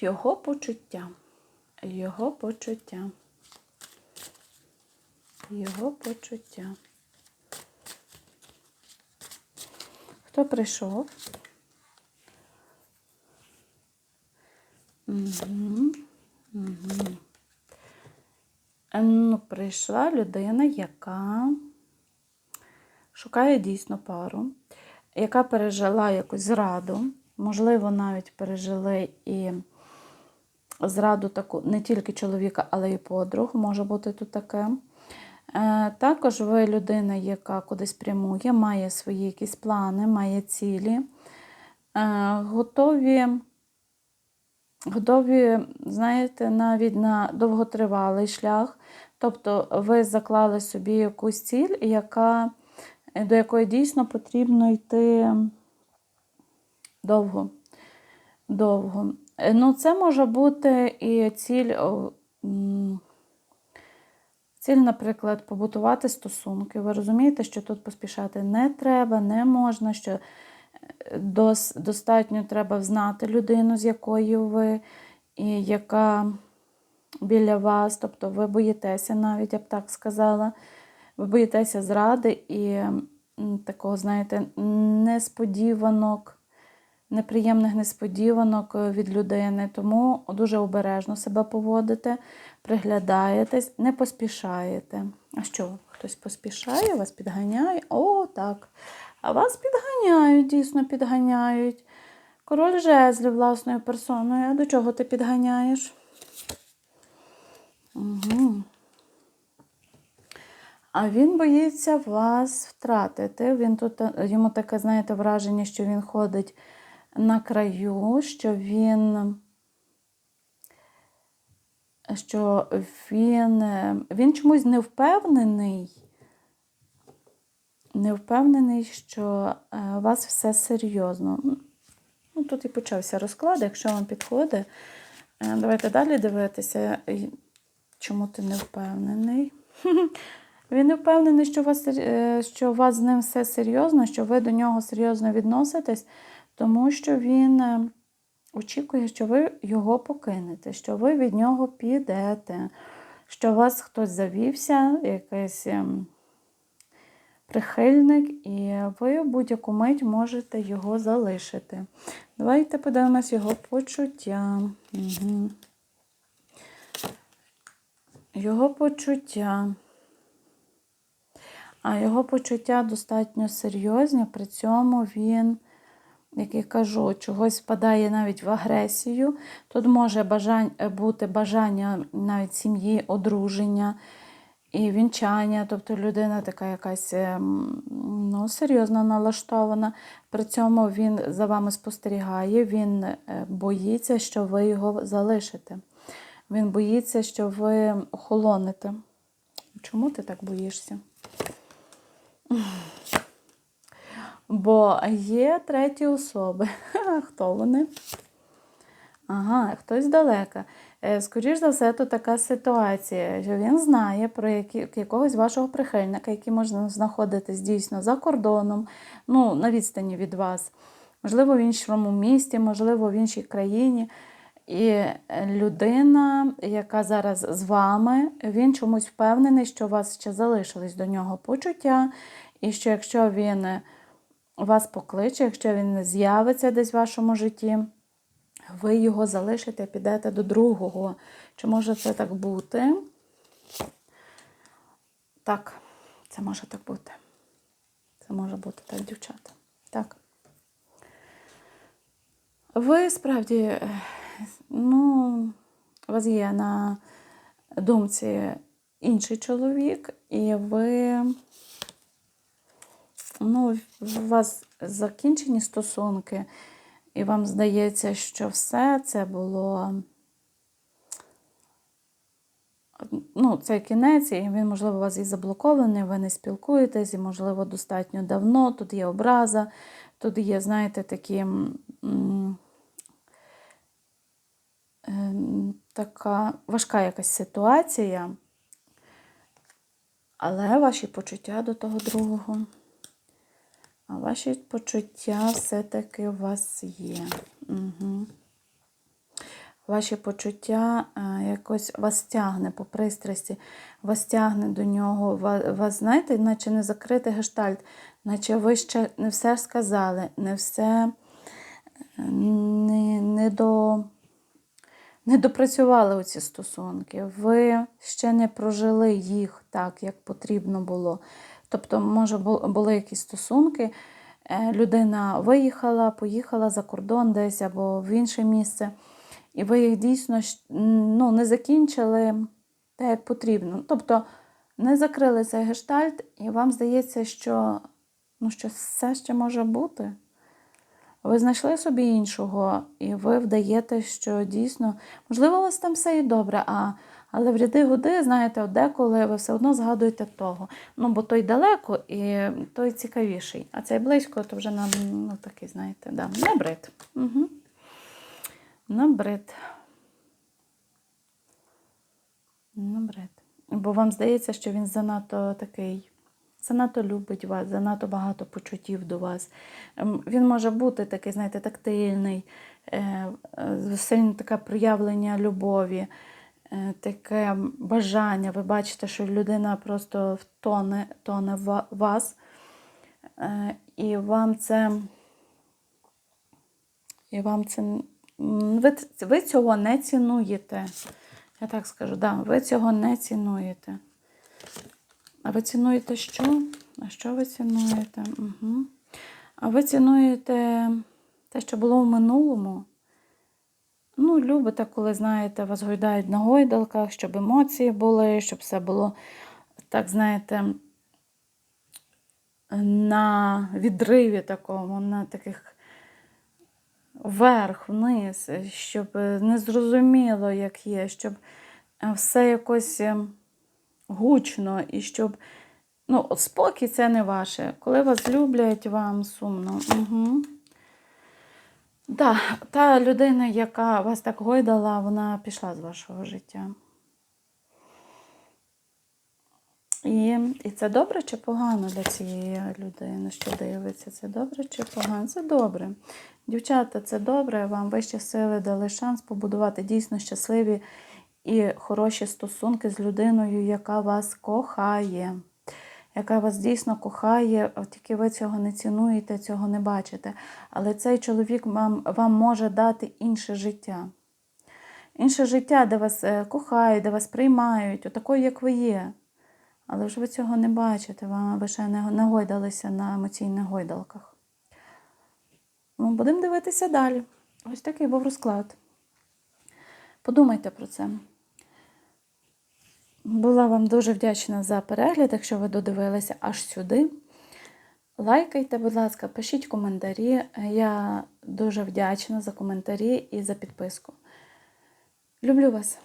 Його почуття. Його почуття. Його почуття. Хто прийшов? Угу. Угу. Ну, прийшла людина, яка шукає дійсно пару, яка пережила якусь зраду, можливо, навіть пережили і зраду таку не тільки чоловіка, але й подруг, може бути тут таке. Е, Також ви людина, яка кудись прямує, має свої якісь плани, має цілі, е, готові, готові, знаєте, навіть на довготривалий шлях. Тобто ви заклали собі якусь ціль, яка, до якої дійсно потрібно йти довго. довго. Е, Ну, це може бути і ціль, ціль, наприклад, побутувати стосунки. Ви розумієте, що тут поспішати не треба, не можна, що е, дос, достатньо треба знати людину, з якою ви, і яка біля вас, тобто ви боїтеся навіть, я б так сказала, ви боїтеся зради і такого, знаєте, несподіванок неприємних несподіванок е, від людини, тому дуже обережно себе поводите, приглядаєтесь, не поспішаєте. А що, хтось поспішає, вас підганяє? О, так. А вас підганяють, дійсно підганяють. Король жезлів власною персоною. А до чого ти підганяєш? Угу. А він боїться вас втратити. Він тут, е, Йому таке, знаєте, враження, що він ходить на краю, що він що він, він чомусь не впевнений, не впевнений, що е, у вас все серйозно. Ну, Тут і почався розклад, якщо вам підходить. Е, Давайте далі дивитися, чому ти не впевнений. Він не впевнений, що у вас, е, що у вас з ним все серйозно, що ви до нього серйозно відноситесь тому що він е, очікує, що ви його покинете, що ви від нього підете, що у вас хтось завівся, якийсь ем, прихильник, і ви будь-яку мить можете його залишити. Давайте подивимось його почуття. Його почуття. А його почуття достатньо серйозні, при цьому він як я кажу, чогось впадає навіть в агресію. Тут може бажань, бути бажання навіть сім'ї, одруження і вінчання, тобто людина така якась ем, ну, серйозно налаштована. При цьому він за вами спостерігає, він е, боїться, що ви його залишите. Він боїться, що ви охолоните. Чому ти так боїшся? Бо є треті особи. Хто вони? Ага, хтось далека. Е, Скоріше за все, то така ситуація, що він знає про які, якогось вашого прихильника, який можна знаходитись дійсно за кордоном, ну, на відстані від вас. Можливо, в іншому місті, можливо, в іншій країні. І людина, яка зараз з вами, він чомусь впевнений, що у вас ще залишились до нього почуття, і що якщо він вас покличе, якщо він не з'явиться десь в вашому житті, ви його залишите, підете до другого. Чи може це так бути? Так, це може так бути. Це може бути так, дівчата. Так. Ви справді, ну, у вас є на думці інший чоловік, і ви ну, у вас закінчені стосунки, і вам здається, що все це було. Ну, це кінець, і він, можливо, у вас і заблокований, ви не спілкуєтесь, і, можливо, достатньо давно. Тут є образа, тут є, знаєте, такі м така важка якась ситуація, але ваші почуття до того другого. А ваші почуття все-таки у вас є. Угу. ваші почуття е, якось вас тягне по пристрасті, вас тягне до нього, вас, знаєте, наче не закритий гештальт, наче ви ще не все сказали, не все е, не, не, до, не допрацювали оці стосунки. Ви ще не прожили їх так, як потрібно було. Тобто, може, були якісь стосунки, е, людина виїхала, поїхала за кордон десь або в інше місце, і ви їх дійсно ну, не закінчили так, як потрібно. Тобто не закрили цей гештальт, і вам здається, що, ну, що все ще може бути. Ви знайшли собі іншого, і ви вдаєте, що дійсно, можливо, у вас там все і добре, а, але в ряди годи, знаєте, деколи ви все одно згадуєте того. Ну, бо той далеко і той цікавіший. А цей близько, то вже нам ну, такий, знаєте, да, набрид. Угу. Набрид. Набрид. Бо вам здається, що він занадто такий, занадто любить вас, занадто багато почуттів до вас. Ем, Він може бути такий, знаєте, тактильний, е, е, сильне таке проявлення любові, таке бажання. Ви бачите, що людина просто втоне тоне в вас. Е, І вам це. І вам це. Ви, ви цього не цінуєте. Я так скажу, да, ви цього не цінуєте. А ви цінуєте що? А що ви цінуєте? Угу. А ви цінуєте те, що було в минулому. Ну, любите, коли, знаєте, вас гойдають на гойдалках, щоб емоції були, щоб все було, так, знаєте, на відриві такому, на таких вверх, вниз, щоб не зрозуміло, як є, щоб е, все якось е, гучно і щоб. Ну, спокій це не ваше. Коли вас люблять, вам сумно. Угу. Да, та людина, яка вас так гойдала, вона пішла з вашого життя. І, і це добре чи погано для цієї людини, що дивиться? Це добре чи погано? Це добре. Дівчата, це добре. Вам вищі сили дали шанс побудувати дійсно щасливі і хороші стосунки з людиною, яка вас кохає, яка вас дійсно кохає, тільки ви цього не цінуєте, цього не бачите. Але цей чоловік вам, вам може дати інше життя. Інше життя, де вас е, кохають, де вас приймають, отакою, як ви є. Але ж ви цього не бачите, вам ви ще не не гойдалися на емоційних гойдалках. Ну, будемо дивитися далі. Ось такий був розклад. Подумайте про це. Була вам дуже вдячна за перегляд, якщо ви додивилися аж сюди. Лайкайте, будь ласка, пишіть коментарі. Я дуже вдячна за коментарі і за підписку. Люблю вас!